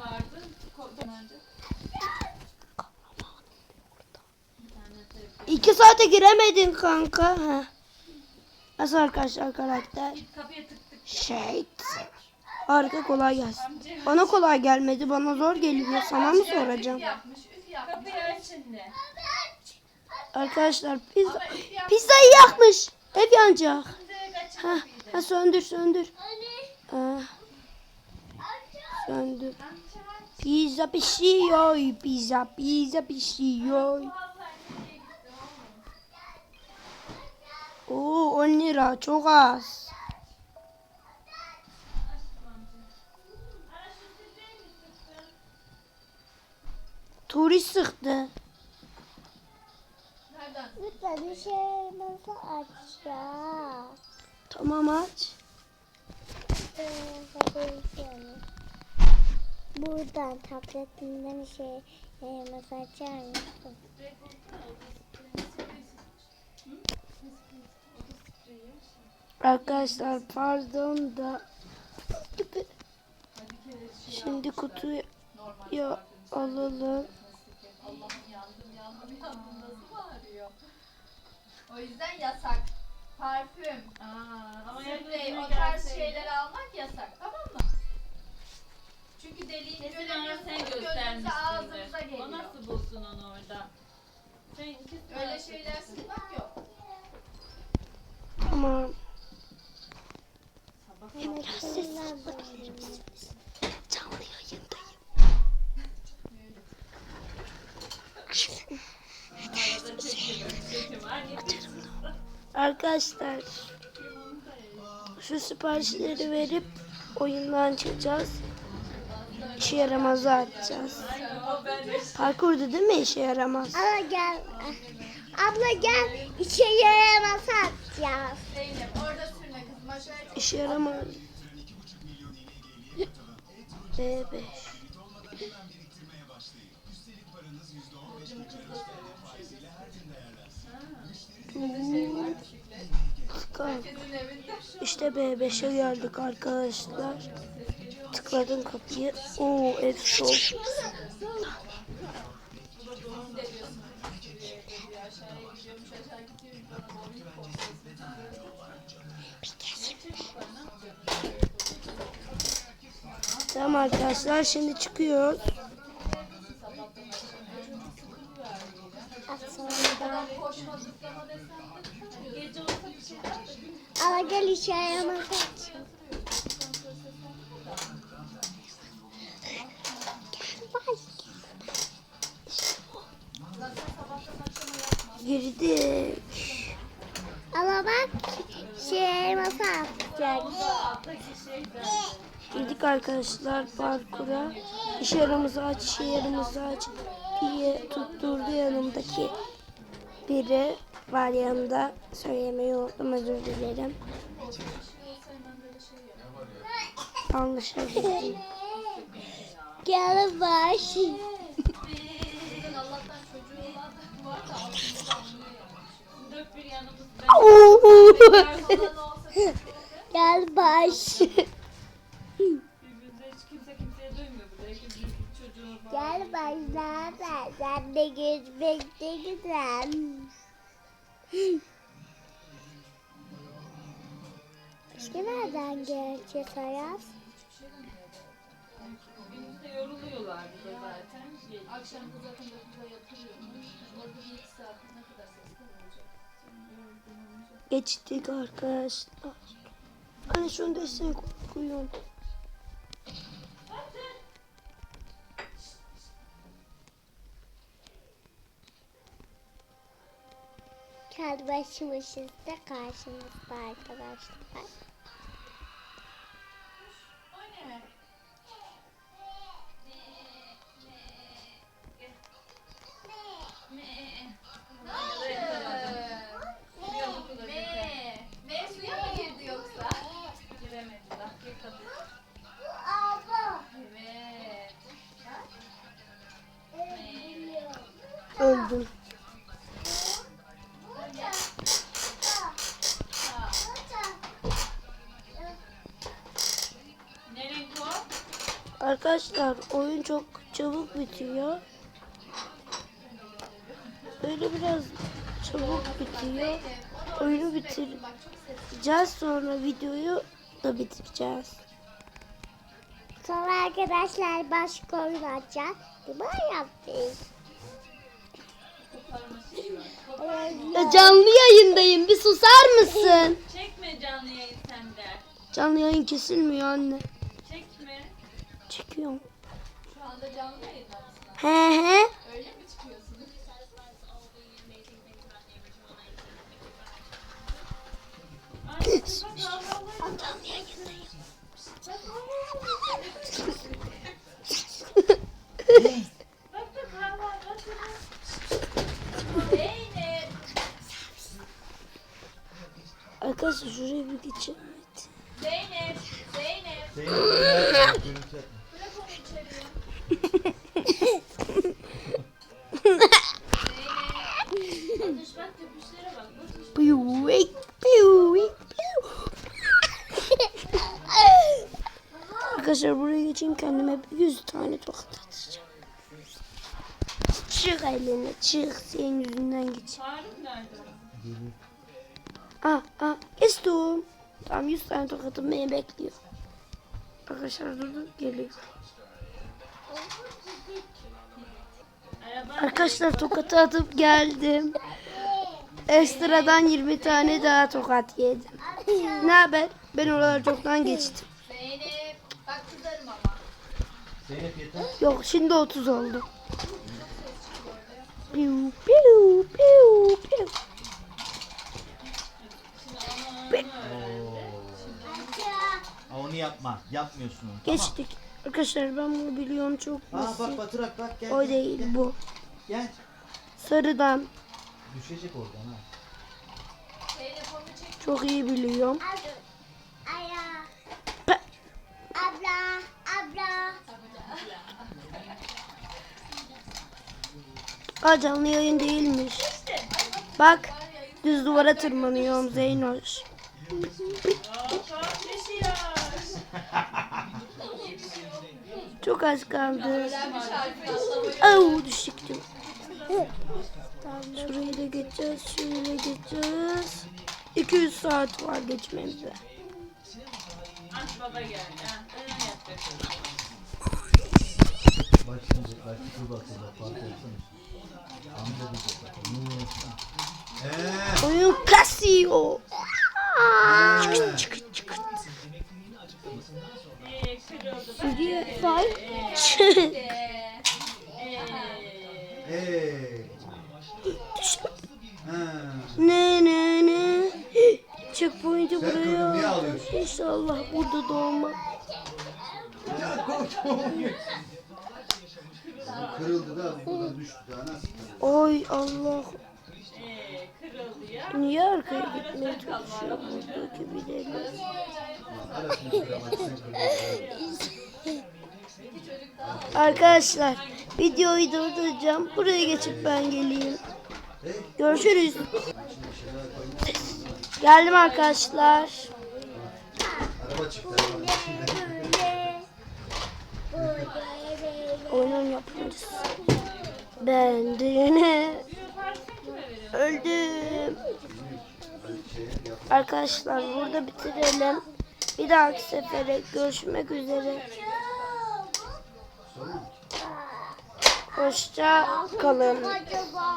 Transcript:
vardı. Korktan önce. İki saate giremedin kanka. Ha. Nasıl arkadaşlar karakter? Şey. Harika kolay gelsin. Bana kolay gelmedi. Bana zor geliyor. Sana mı soracağım? Kapıyı aç şimdi. Arkadaşlar pizza, pizzayı yakmış. Ev yanacak. Ha, ha söndür söndür. Ha. Söndür. Pizza pişiyor. Pizza pizza pişiyor. Oo 10 lira çok az. Turist sıktı. Bir şey nasıl açacağız? Tamam aç. Buradan tabletimden bir şey e, nasıl açar mısın? Arkadaşlar pardon da şimdi kutuyu alalım. Allah'ım yandım yandım yandım nasıl bağırıyor. O yüzden yasak. Parfüm, Aa, ama sprey, o tarz şeyler almak yasak tamam mı? Çünkü deliğini Kesin sen gözünüze göstermişsindir. ağzınıza O geliyor. nasıl bulsun onu orada? Sen Öyle şeyler Arkadaşlar şu siparişleri verip oyundan çıkacağız. İşe yaramazı atacağız. Parkurda değil mi işe yaramaz? Abla gel. Abla gel. İçe yaramaz atacağız. İşe yaramaz. B5. İşte B5'e geldik arkadaşlar. Tıkladım kapıyı. Oo ev soğuk. Tamam arkadaşlar şimdi çıkıyoruz. Yapmayayım. Abla gel işe atacağız. Girdik. Abla bak. Şey şey ben. Girdik arkadaşlar parkura. Yaramızı aç, yaramızı aç diye tutturdu yanımdaki biri var yanımda. Söylemeyi unuttum özür dilerim. Yanlış yazdım. Gel baş. Allah'tan çocuğu var. Gel baş nerede? Sen de gezmekte güzel. Başka nereden gelecek Ayaz? Gündüzde yoruluyorlar burada zaten. Şey, akşam bu zaten 9'da yatırıyormuş. Orada bir iki saat ne kadar sesli olacak. Geçtik arkadaşlar. Hani şunu desene koyun. Kendi başımızda karşımızda arkadaşlar. O Arkadaşlar oyun çok çabuk bitiyor. Böyle biraz çabuk bitiyor. Oyunu bitireceğiz sonra videoyu da bitireceğiz. Sonra arkadaşlar başka oyun açacağız. Mi yaptık? Ya canlı yayındayım. Bir susar mısın? Çekme canlı yayın sende. Canlı yayın kesilmiyor anne. Çekme. Çekiyorum. Şu anda canlı? He he. Öyle mi çıkıyorsunuz? Zeynep. Arkadaşlar şuraya bir geçelim. hadi. Zeynep. Zeynep. Arkadaşlar buraya geçeyim kendime bir yüz tane tokat atacağım. Çık eline çık senin yüzünden geç. Ah ah kestim. Tam 100 tane tokatım beni bekliyor. Arkadaşlar dur dur geliyor. Arkadaşlar tokatı atıp geldim. Ekstradan 20 tane daha tokat yedim. Ne haber? Ben oraları çoktan geçtim. Zeynep. Bak kızarım ama. Zeynep yeter. Yok şimdi 30 oldu. Piu piu piu piu. Aa, onu yapma. Yapmıyorsun onu. Geçtik. Arkadaşlar ben bunu biliyorum çok Tamam. Aa bak basit. batırak bak gel. O gel, değil gel. bu. Gel. Sarıdan Düşecek oradan ha. Çek. çok iyi biliyorum. Pe- Abla. Abla. Aa canlı yayın değilmiş. Bak düz duvara tırmanıyorum Zeynoş. Çok az kaldı. Au düştüm. Şurayı da geçeceğiz, şurayı da geçeceğiz. 200 saat var geçmemize. Aç baba geldi. Bak şimdi fark etsene. Amca. Eee. Oyun kasıyor. Ee, kırıldı. Bak. Şuraya say. Ee, Eee. Ne ne ne. Checkpoint'i buraya. İnşallah burada doğma. Ya Kırıldı da buradan düştü daha nasıl kırıldı? Oy Allah. Niye arkaya gitmeye çalışıyor buradaki. Arasını kırıldı. Arkadaşlar videoyu durduracağım. Buraya geçip ben geleyim. Görüşürüz. Geldim arkadaşlar. Araba çıktı yapımcısı. Ben düğüne öldüm. Arkadaşlar burada bitirelim. Bir dahaki sefere görüşmek üzere. Hoşça kalın.